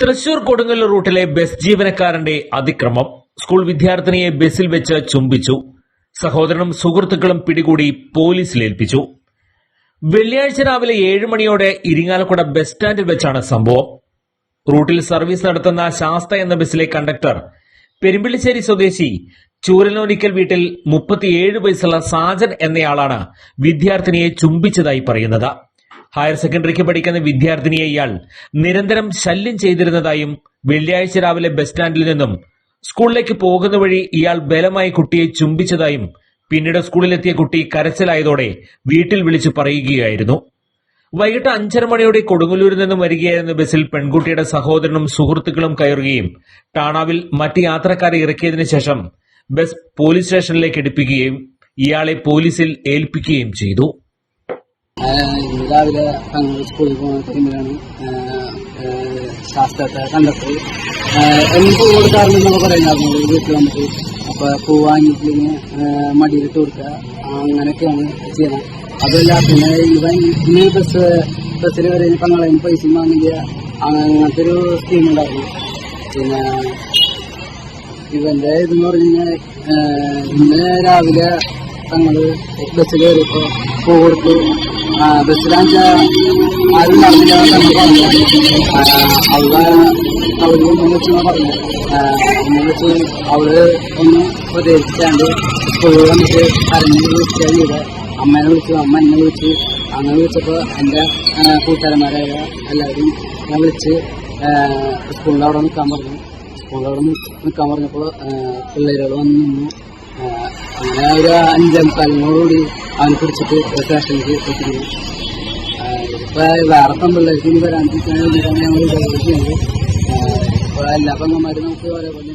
Thrissur Kodungallur റൂട്ടിലെ bus ജീവനക്കാരന്റെ അതിക്രമം. School വിദ്യാർത്ഥിനിയെ ബസ്സിൽ വെച്ച് ചുംബിച്ചു. സഹോദരനും സുഹൃത്തുക്കളും പിടികൂടി പോലീസിലേൽപ്പിച്ചു. വെള്ളിയാഴ്ച രാവിലെ ഏഴ് മണിയോടെ ഇരിങ്ങാലക്കുട ബസ് സ്റ്റാൻഡിൽ വെച്ചാണ് സംഭവം. റൂട്ടിൽ സർവീസ് നടത്തുന്ന ശാസ്ത എന്ന ബസ്സിലെ കണ്ടക്ടർ പെരുമ്പിള്ളിശ്ശേരി സ്വദേശി ചൂരലോനിക്കൽ വീട്ടിൽ മുപ്പത്തിയേഴ് വയസ്സുള്ള സാജൻ എന്നയാളാണ് വിദ്യാർത്ഥിനിയെ ചുംബിച്ചതായി പറയുന്നത്. ഹയർ സെക്കൻഡറിക്ക് പഠിക്കുന്ന വിദ്യാർത്ഥിനിയെ ഇയാൾ നിരന്തരം ശല്യം ചെയ്തിരുന്നതായും വെള്ളിയാഴ്ച രാവിലെ ബസ് സ്റ്റാൻഡിൽ നിന്നും സ്കൂളിലേക്ക് പോകുന്ന വഴി ഇയാൾ ബലമായി കുട്ടിയെ ചുംബിച്ചതായും പിന്നീട് സ്കൂളിലെത്തിയ കുട്ടി കരച്ചിലായതോടെ വീട്ടിൽ വിളിച്ചു പറയുകയായിരുന്നു. വൈകിട്ട് അഞ്ചര മണിയോടെ കൊടുങ്ങല്ലൂരിൽ നിന്നും വരികയായിരുന്ന ബസ്സിൽ പെൺകുട്ടിയുടെ സഹോദരനും സുഹൃത്തുക്കളും കയറുകയും ടാണാവിൽ മറ്റ് യാത്രക്കാരെ ഇറക്കിയതിനു ശേഷം ബസ് പോലീസ് സ്റ്റേഷനിലേക്ക് എടുപ്പിക്കുകയും ഇയാളെ പോലീസിൽ ഏൽപ്പിക്കുകയും ചെയ്തു. രാവിലെ സ്കൂളിൽ പോകുന്ന ടൈമിലാണ് ശാസ്ത്രത്തെ കണ്ടപ്പോൾ എനിക്ക് കൊടുക്കാറുണ്ട് എന്നൊക്കെ പറയുന്നത് വീട്ടിൽ വന്നിട്ട് അപ്പൊ പൂ വാങ്ങിയിട്ട് മടിയിലിട്ട് കൊടുക്കുക. അങ്ങനെയൊക്കെയാണ് ചെയ്യുന്നത്. അതല്ല പിന്നെ ഇവൻ ഈ ബസ് ബസ്സിൽ വരെ തങ്ങളെ പൈസ വാങ്ങിയ അങ്ങനത്തെ ഒരു സ്കീം ഉണ്ടായിരുന്നു. പിന്നെ ഇവന്റെ ഇതെന്ന് പറഞ്ഞു കഴിഞ്ഞാൽ ഇന്ന് രാവിലെ തങ്ങൾ ബസ്സിൽ കയറിയപ്പോ പൂ കൊടുത്തു. ബസ്സിലാച്ച ആരും ഒന്നും അമ്മേനെ വിളിച്ചു അമ്മ എന്നെ വിളിച്ചു. അങ്ങനെ വിളിച്ചപ്പോൾ എന്റെ കൂട്ടുകാരന്മാരായ എല്ലാവരും ഞാൻ വിളിച്ച് സ്കൂളിന്റെ അവിടെ നിൽക്കാൻ പറഞ്ഞു. സ്കൂളിൽ അവിടെ നിൽക്കാൻ പറഞ്ഞപ്പോൾ പിള്ളേരോട് അങ്ങനെ ഒരു അഞ്ചേ മുക്കാലിനോടുകൂടി അവൻ പിടിച്ചിട്ട് സ്റ്റേഷനിലേക്ക് എത്തിക്കുന്നു വേറെ പെൺപിള്ളേർക്ക് ഇനി വരാൻ ഞങ്ങൾ ഇപ്പൊ എല്ലാ പെങ്ങന്മാരും നമുക്ക് ഒരേപോലെ